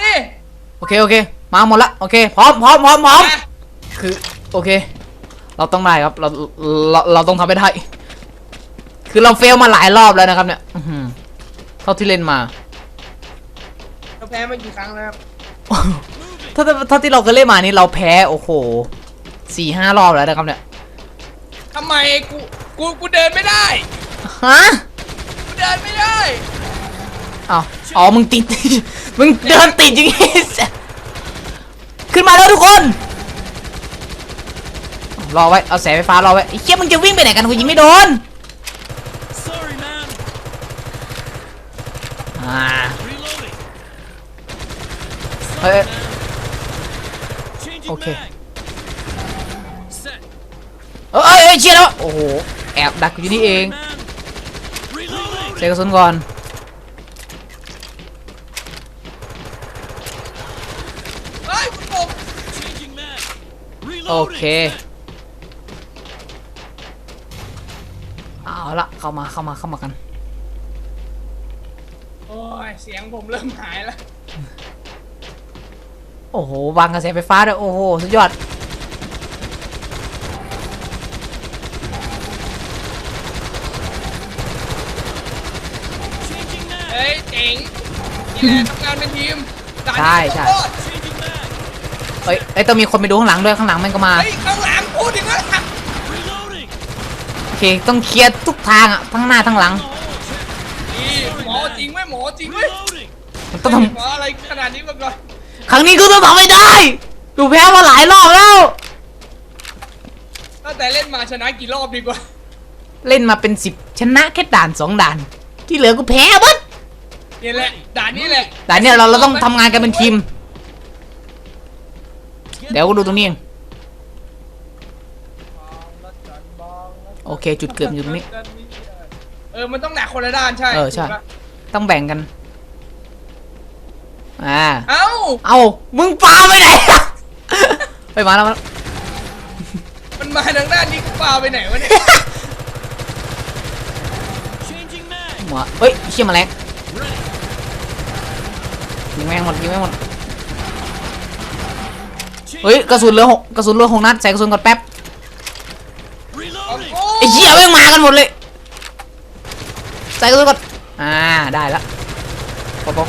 สิโอเคโอเค มาหมดละโอเคพร้อมพร้อมพร้อมพร้อมมาคือโอเค เราต้องได้ครับเราเราเราต้องทำให้ได้คือเราเฟลมาหลายรอบแล้วนะครับเนี่ยอื้อหือเท่าที่เล่นมาเราแพ้มากี่ครั้งแล้วครับถ้าถ้าถ้าที่เราเคยเล่นมานี่เราแพ้โอ้โหสี่ห้ารอบแล้วนะครับเนี่ยทำไมกูกูกูเดินไม่ได้ฮะกูเดินไม่ได้อ้าวอ๋อมึงติด มึงเดินติดอย่างงี้ ขึ้นมาแล้วทุกคน รอไว้ เอาแสงไฟฟ้ารอไว้ไอ้เชี่ยมึงจะวิ่งไปไหนกันกูยิงไม่โดน Sorry, man. อ่า Reloading. เฮ้ย Changing Okay. mag. Set. เอ้ยเอ้ยเอ้ยเชี่ยแล้ว โอ้โห แอบดักอยู่นี่เอง Man. Reloading. เซกระสุนก่อน เฮ้ยกูตก Changing mag. โอ Reloading. เค เอาละเข้ามาเข้ามาเข้ามากัน โอ้ย เสียงผมเริ่มหายแล้ว โอ้โหวางกระแสไฟฟ้าด้วยโอ้โห สุดยอด Changing mag. เฮ้ยเจ๋งนี่แหละทำงานเป็นทีมด่านใช่นี้ใช่ ต้องรอด Changing mag. เอ้ยเอ้ยต้องมีคนไปดูข้างหลังด้วยข้างหลังมันก็มา เฮ้ยข้างหลังพูดถึงแล้ว Reloading. โอเคต้องเคลียร์ทุกทางอะทั้งหน้าทั้งหลัง The hole. Check. นี่หมอจริงไหมหมอจริงไหม Reloading. มันต้องทหมออะไรขนาดนี้มาก่อนำครั้งนี้ก็ต้องทำให้ได้ดูแพ้มาหลายรอบแล้ว ตั้งแต่เล่นมาชนะกี่รอบดีกว่าเล่นมาเป็นสิบชนะแค่ด่านสองด่าน ที่เหลือก็แพ้หมดนี่แหละด่านนี้แหละด่านเนี้ยเราเราต้องทำงานกันเป็นทีม เดี๋ยวก็ดูตรงนี้เองโอเค จุดเกิดอยู่ตรงนี้ เออ มันต้องหนักคนละด้านใช่ เออ ใช่ถูกปะต้องแบ่งกัน อ่า เอ้า เอามึงปาไปไหนไปมาแล้วมาแล้วมันมาทางด้านนี้กูปาไปไหนวะเนี่ย Changing mag. หมาเฮ้ยเชี่ยแมาแรง Ready. ยิงแม่งหมดยิงแม่งหมด Changing เฮ้ยกระสุนเหลือหกกระสุนเหลือหกนัดใส่กระสุนก่อนแป๊บเอา Reloading. โอ้ไอ้เหี้ยแม่งมากันหมดเลยใส่กระสุนก่อนอ่าได้ละปะปะ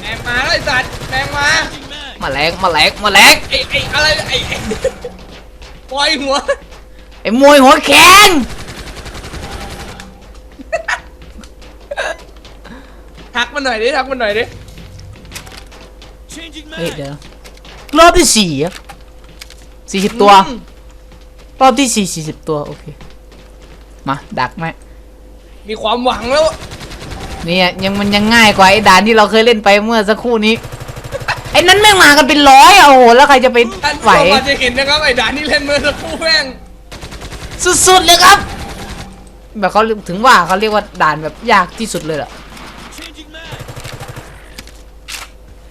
แมงมาแล้วไอ้สัตว์แมงมา Changing mag. มาแรงมาแรงมาแรงไอ้ไอ้อะไรไอ้ไอ้ปล่อยหัวไอ้มวยหัวแข็งทักมันหน่อยดิทักมันหน่อยดิ Changing เฮ้ย mag. เดี๋ยว รอบที่สี่อะสี่สิบตัว อืมรอบที่สี่สี่สิบตัว โอเค มาดักไหมมีความหวังแล้วเนี่ยยังมันยังง่ายกว่าไอ้ด่านที่เราเคยเล่นไปเมื่อสักครู่นี้ ไอ้นั้นแม่งมากันเป็นร้อยอะโอ้โหแล้วใครจะไปท่านผู้ไหว ชมอาจจะเห็นนะครับไอ้ด่านที่เล่นเมื่อสักครู่แม่งสุดๆเลยครับ แบบเขาถึงว่าเขาเรียกว่าด่านแบบยากที่สุดเลยล่ะ Changing mag.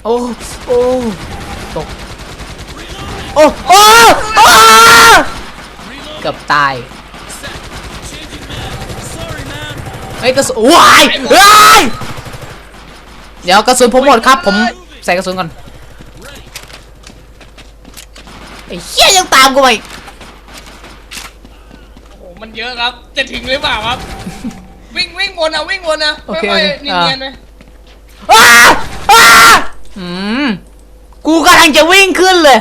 โอ้ โอ้ตก Reloading. โอ้โอ้โอ้ Reloading. เกือบตาย Set. Changing mag. Sorry, man. เฮ้ยกระสุนว้ายเฮ้ยเดี๋ยวกระสุนผมหมดครับ ผมใส่กระสุนก่อน Ready. ไอ้เหี้ยยังตามกูไปอีกโอ้โหมันเยอะครับ จะถึงหรือเปล่าครับ วิ่งวิ่งวนอะวิ่งวนอะโอเคค่อยโอเคๆเนีอ่ายนๆไหมอ้าอ้าอืมกูกำลังจะวิ่งขึ้นเลย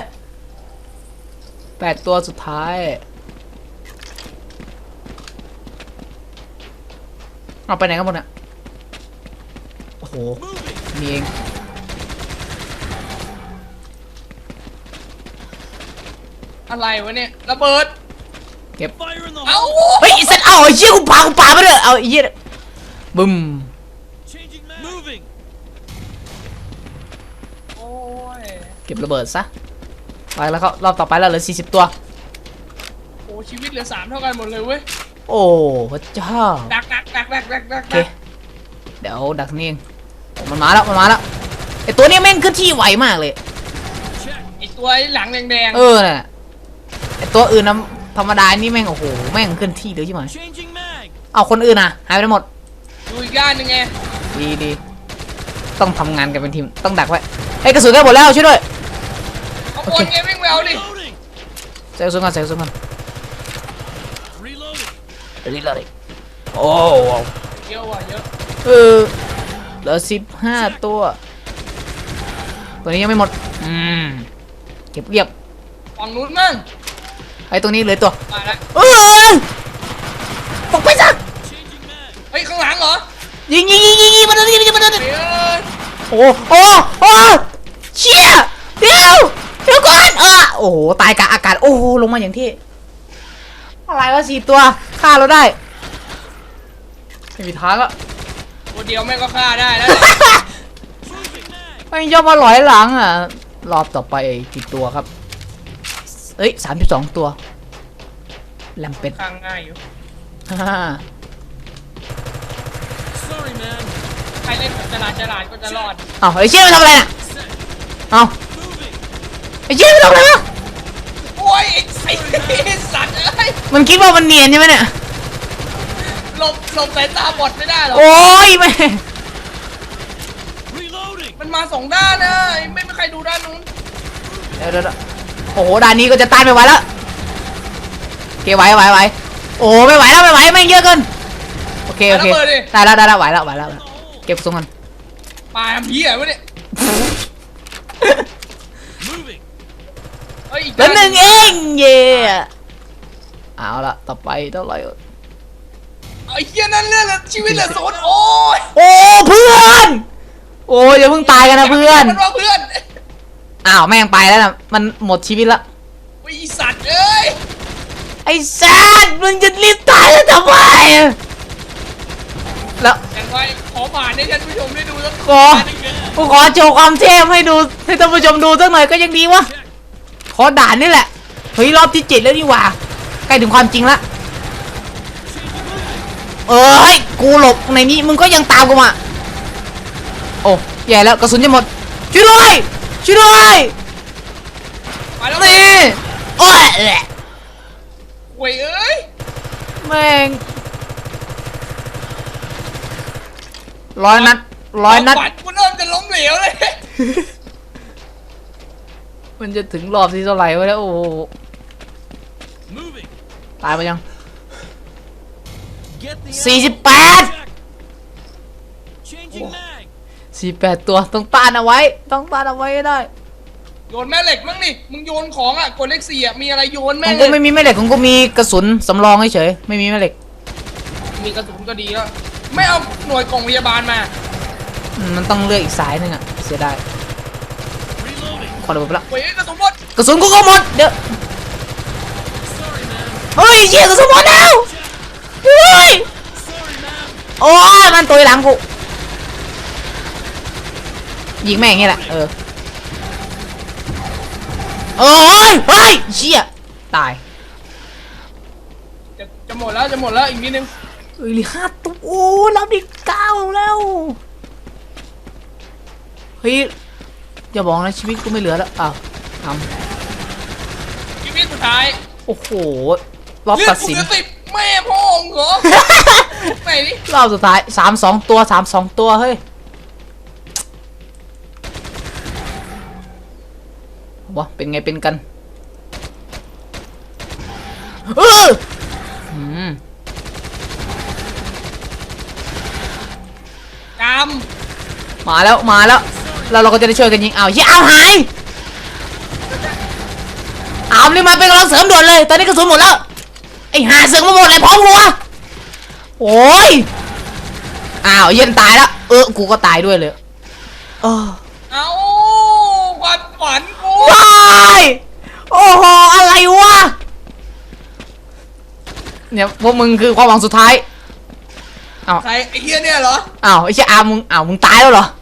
แปดตัวสุดท้าย เอาไปไหนกันหมดเนี่ยโอ้โห Moving. มีเองอะไรวะเนี่ยระเบิด Fire in the เอ้า hole. เฮ้ยไอ้สัตว์เอาไอ้เชี่ยกูปากูปาไปเลยเอาไอ้เหี้ยบึ้ม Changing mag. Moving. โอ้ยเก็บระเบิดซะ ไปแล้วเขารอบต่อไปแล้วเหลือ40 ตัว โอ้ชีวิตเหลือสามเท่ากันหมดเลยเว้ยโอ้พระเจ้าดักดักดักดักดักดักโอเคเดี๋ยวดักนี่เองมันมาแล้วมันมาแล้วไอตัวนี้แม่งขึ้นที่ไวมากเลย Check. ไอตัวไอ้หลังแดงเออน่ะไอตัวอื่นนะธรรมดานี่แม่งโอ้โหแม่งขึ้นที่เดี๋ยวใช่ไหม Changing mag. เอาคนอื่นนะหายไปหมดๆดูอีกด้านหนึงไงดีดีต้องทำงานกันเป็นทีมต้องดักไว้ไอ้ยกระสุนได้หมดแล้วช่วยด้วย เอาคนไงวิ่งไปเอาดิ Reloading. ใส่กระสุนก่อนใส่กระสุนก่อน Reloading. เดี๋ยวนี้เลยโอ้เยอะว่ะเยอะเออเหลือสิบห้าตัว ตัวนี้ยังไม่หมด อืม เก็บเรียบฝั่งนู้นมั่งไอ้ตรงนี้เหลือตัวมาแล้วเออตกไปซะ Changing mag. เฮ้ยข้างหลังเหรอยิงยิงยิงยิงยิงมาโดนยิงยิงมาโดนเฮ้ยโอ้โอ้โอ้เชี่ยเดี๋ยว เดี๋ยวก่อนเออโอ้โห ตายกลางอากาศ โอ้โห ลงมาอย่างที่ อะไรวะสี่ตัว ฆ่าเราได้ ไม่มีทางอะตัวเดียวแม่งก็ฆ่าได้แล้ว Moving mag. ไม่ยอมมาหลอยหลังอะ รอบต่อไปกี่ตัวครับ เอ้ยสามสิบสองตัว แลมเป็ด ข้างง่ายอยู่ ฮ่า Sorry, man. ใครเล่นแบบฉลาดฉลาดก็จะรอด เอาไอ้เชี่ยมันทำอะไรน่ะ Set. เอา Moving. ไอ้เชี่ยมันทำอะไรวะโอ้ยไอ้ไอ้สัตว์เอ้ยมันคิดว่ามันเนียนใช่ไหมเนี่ย หลบหลบสายตาบอดไม่ได้หรอกโอ้ยแม่ง Reloading. มันมาสองด้านนะไม่มีใครดูด้านนู้นเดี๋ยวเดี๋ยวเดี๋ยวโอ้โหด่านนี้ก็จะต้านไม่ไหวแล้วโอเคไหวไหวไหวโอ้ไม่ไหวแล้วไม่ไหวแม่งเยอะเกินโอเคโอเคได้แล้วได้แล้วไหวแล้วไหวแล้วไหวแล้วเก็บทรงกันปลาทำเหี้ยวะเนี่ย Moving. เฮ้ยอีกเหลือหนึ่งเองเย่เอาละต่อไปเท่าไหร่ไอ้เหี้ยนั่นเรื่องชีวิตเหลือศูนย์โอ้ยโอ้เพื่อน โอ้ยอย่าเพิ่งตายกันนะเพื่อนมันว่าเพื่อนอ้าวแม่งไปแล้วนะมันหมดชีวิตละไอ้สัตว์เอ้ยไอ้แซดมึงจะรีบตายแล้วทำไมแล้วอย่างไรขอผ่านให้ท่านผู้ชมได้ดูสักขอหนึ่งนะกูขอโชว์ความเทพให้ดูให้ท่านผู้ชมดูสักหน่อยก็ยังดีวะ Check. ข อด่านนี่แหละ เฮ้ย รอบที่เจ็ดแล้วนี่หว่า ใกล้ถึงความจริงละ เออเฮ้ย กูหลบในนี้มึงก็ยังตามกูมา โอ้แย่แล้วกระสุนจะหมด ช่วยด้วย ช่วยด้วยมาแล้วนี่โอ้ยแหละหวยเอ้ย แม่งร้อยนัดร้อยนัด ขวัญกูเริ่มจะล้มเหลวเลย มันจะถึงรอบที่เท่าไหร่วะแล้วโอ้โห Moving. ตายไปยัง Get the สี่สิบ ammo. แปด Check. Changing mag. สี่แปดตัวต้องต้านเอาไว้ ต้องต้านเอาไว้ให้ได้ โยนแม่เหล็กมั้งนี่มึงโยนของอะกดเลขสี่อะมีอะไรโยนขแม่องงกูเลไม่ยมีแม่เหล็กของกูมีกระสุนสำรองเฉยๆไม่มีแม่เหล็กมีกระสุนก็ดีแล้วไม่เอาหน่วยกล่องพยาบาลมา อืมมันต้องเลือกอีกสายหนึงอะเสียดาย Reloading. ขอระเบิดไปละหวยเอ้ยกระสุนหมดกระสุนกูก็หมดเดี๋ยว Sorry, man. เฮ้ยเชี่ยกระสุนหมดแล้วเฮ้ย Sorry, man. โอ้ยมันตัวหลังกูยิงแม่งอย่างงี้แหละเออเออเฮ้ยเฮ้ยเชี่ยตายจะจะหมดแล้วจะหมดแล้วอีกนิดนึงเอ้ยเหลือห้าตัวโอ้รับอีกเก้าแล้วเฮ้ย อย่าบอกนะชีวิตกูไม่เหลือแล้วอ้าวทำชีวิตสุดท้ายโอ้โหรอบเลือตัดดกูสินจะสิบแม่พ่อมึงเหรอ ไหนนี่รอบสุดท้ายสามสองตัวสามสองตัวเฮ้ยวะเป็นไงเป็นกันเอออืมกมาแล้วมาแล้ว แล้วเราก็จะได้ช่วยกันยิงอ้าวเฮียอ้าวหายอ้าวนี่มาเป็นกำลังเสริมด่วนเลย ตอนนี้กระสุนหมดแล้วไอ้หาเสือกมาหมดเลยพร้อมรัวโอ้ยอ้าวเย็นตายแล้วเออกูก็ตายด้วยเลยเออำเอาความฝันกูว้ายโอ้โหอะไรวะเนี่ยพวกมึงคือความหวังสุดท้ายอ้าวใครไอ้เหี้ยเนี่ยเหรออ้าวไอ้เชี่ยอามึงอ้าวมึงตายแล้วเหรออืม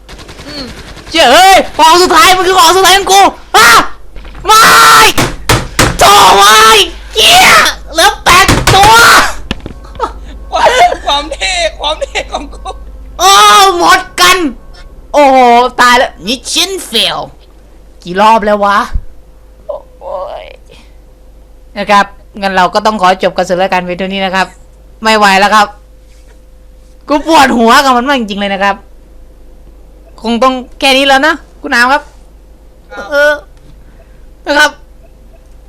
เจ้ยเอ้ยความหวังสุดท้ายมันคือความหวังสุดท้ายของกูอะไม่โถ่ไว้เหี้ยเหลือแปดตัวความความเท่ความเท่ของกูโอ้หมดกัน โอ้โหตายแล้วมิชชั่นเฟลกี่รอบแล้ววะโอ้ยนะครับงั้นเราก็ต้องขอจบกันสุดแล้วกันเพียงเท่านี้นะครับ ไม่ไหวแล้วครับ กูปวดหัวกับมันมากจริงๆเลยนะครับ คงต้องแค่นี้แล้วนะ คุณอามครับครับ เออนะครับ